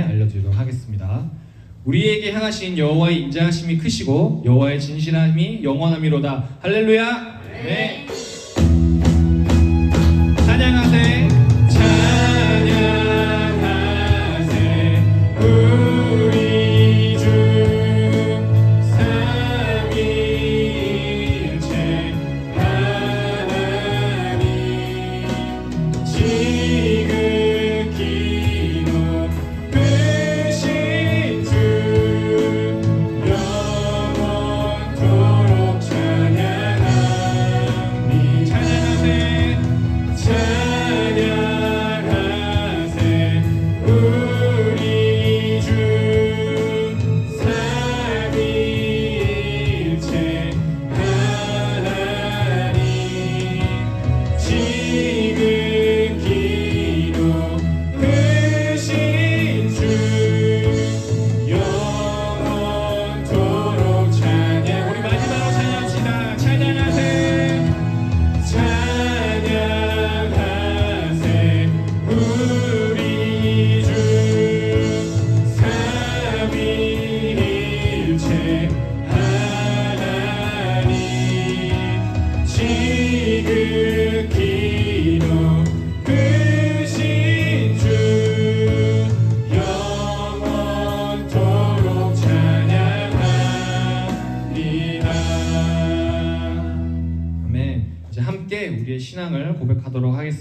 알려드리도록 하겠습니다. 우리에게 향하신 여호와의 인자하심이 크시고 여호와의 진실함이 영원함이로다. 할렐루야. 네.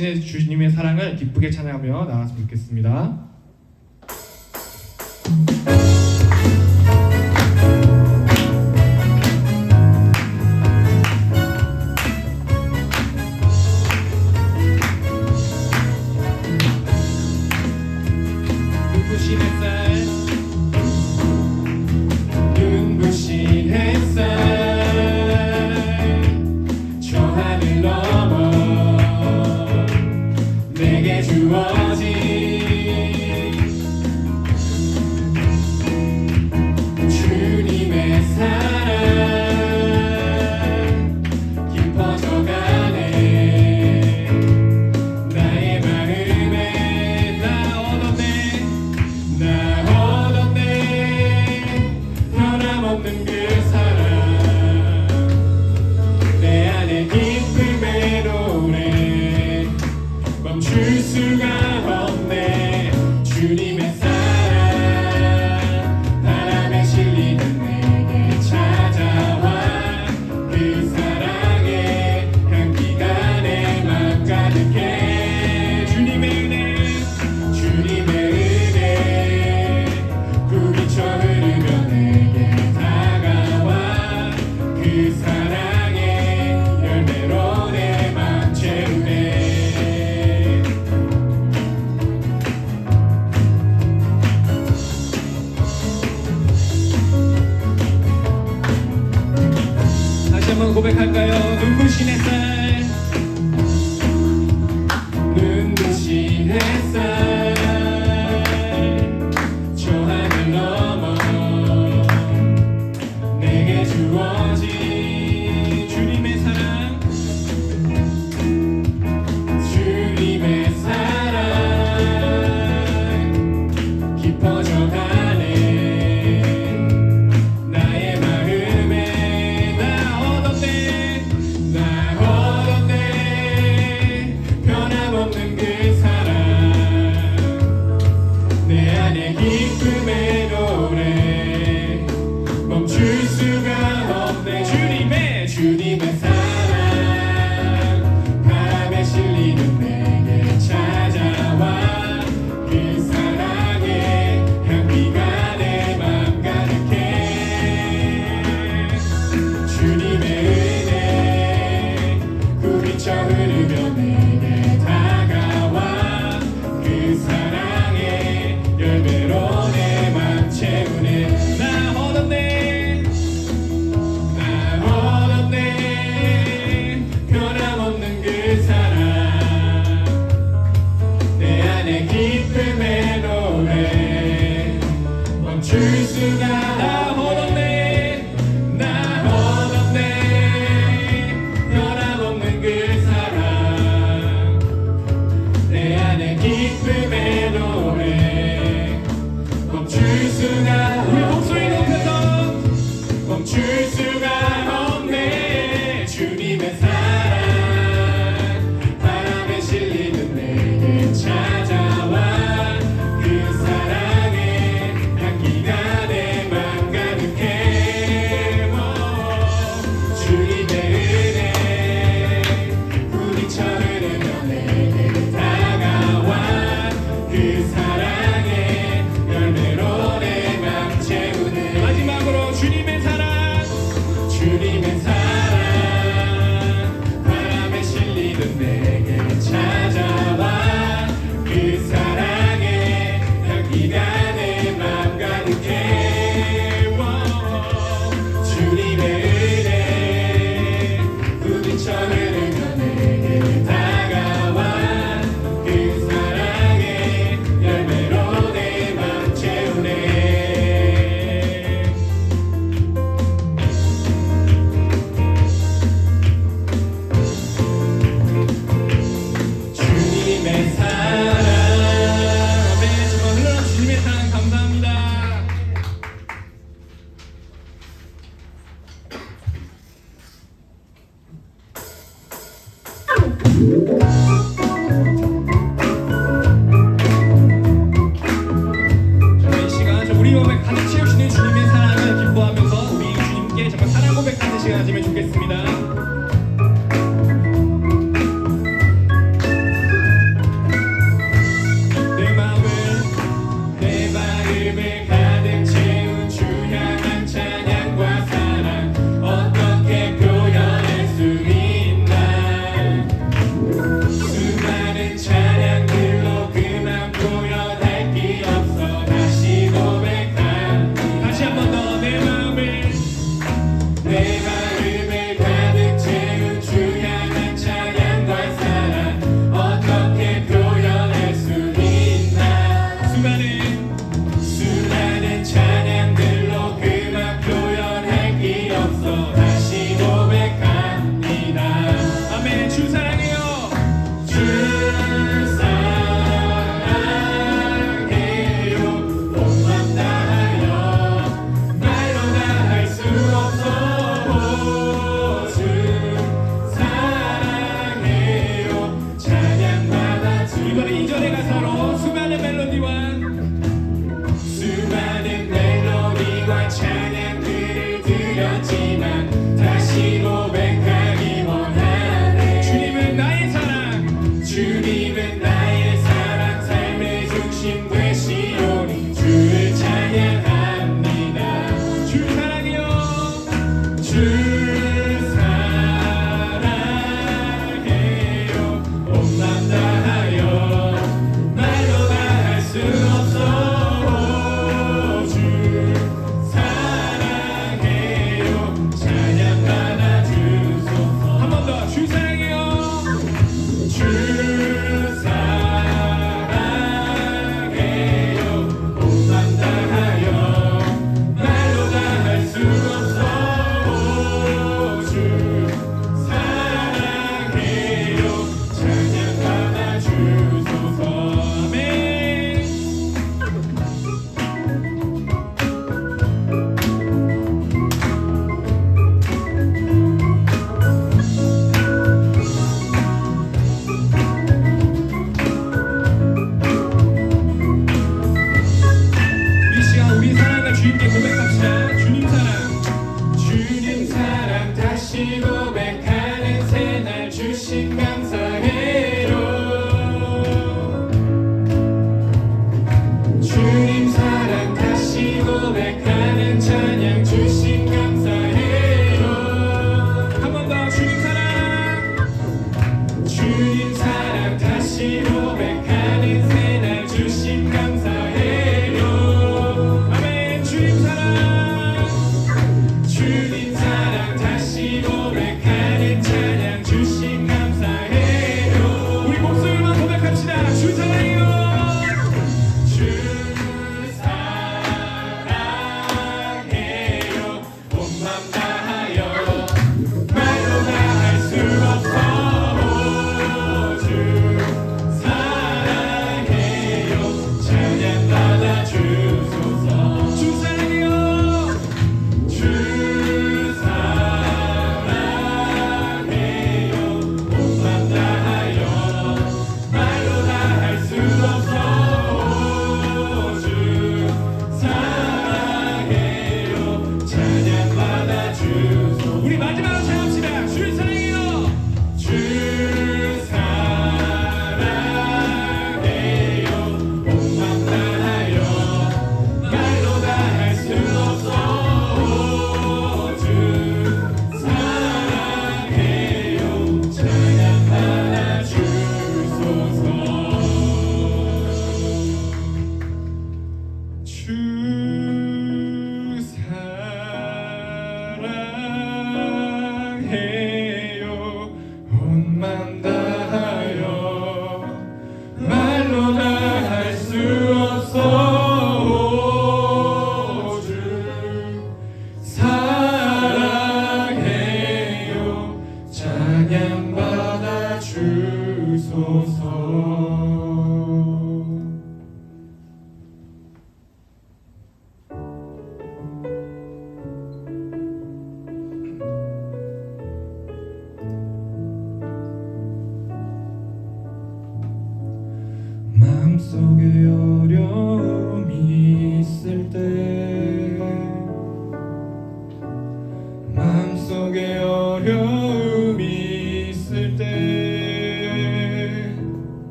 신의 주님의 사랑을 기쁘게 찬양하며 나갔으면 좋겠습니다. his hand.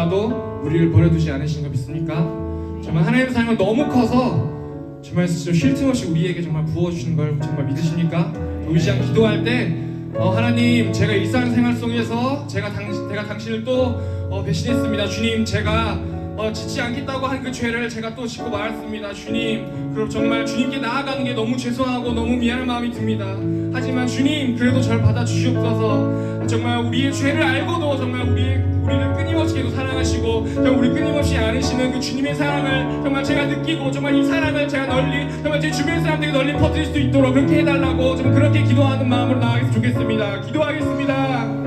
짓더라도 우리를 버려두지 않으신 거 믿습니까? 정말 하나님의 사랑은 너무 커서 정말 쉴틈 없이 우리에게 정말 부어주시는 걸 정말 믿으십니까? 시간 기도할 때 어, 하나님 제가 일상생활 속에서 제가 당, 제가 당신을 또 어, 배신했습니다. 주님 제가 어, 짓지 않겠다고 한 그 죄를 제가 또 짓고 말았습니다. 주님, 그럼 정말 주님께 나아가는 게 너무 죄송하고 너무 미안한 마음이 듭니다. 하지만 주님, 그래도 저를 받아주시옵소서. 정말 우리의 죄를 알고도 정말 우리 우리를 끊임없이 계속 사랑하시고 정말 우리 끊임없이 안으시는 그 주님의 사랑을 정말 제가 느끼고 정말 이 사랑을 제가 널리 정말 제 주변 사람들에게 널리 퍼뜨릴 수 있도록 그렇게 해달라고 좀 그렇게 기도하는 마음으로 나아가서 좋겠습니다. 기도하겠습니다.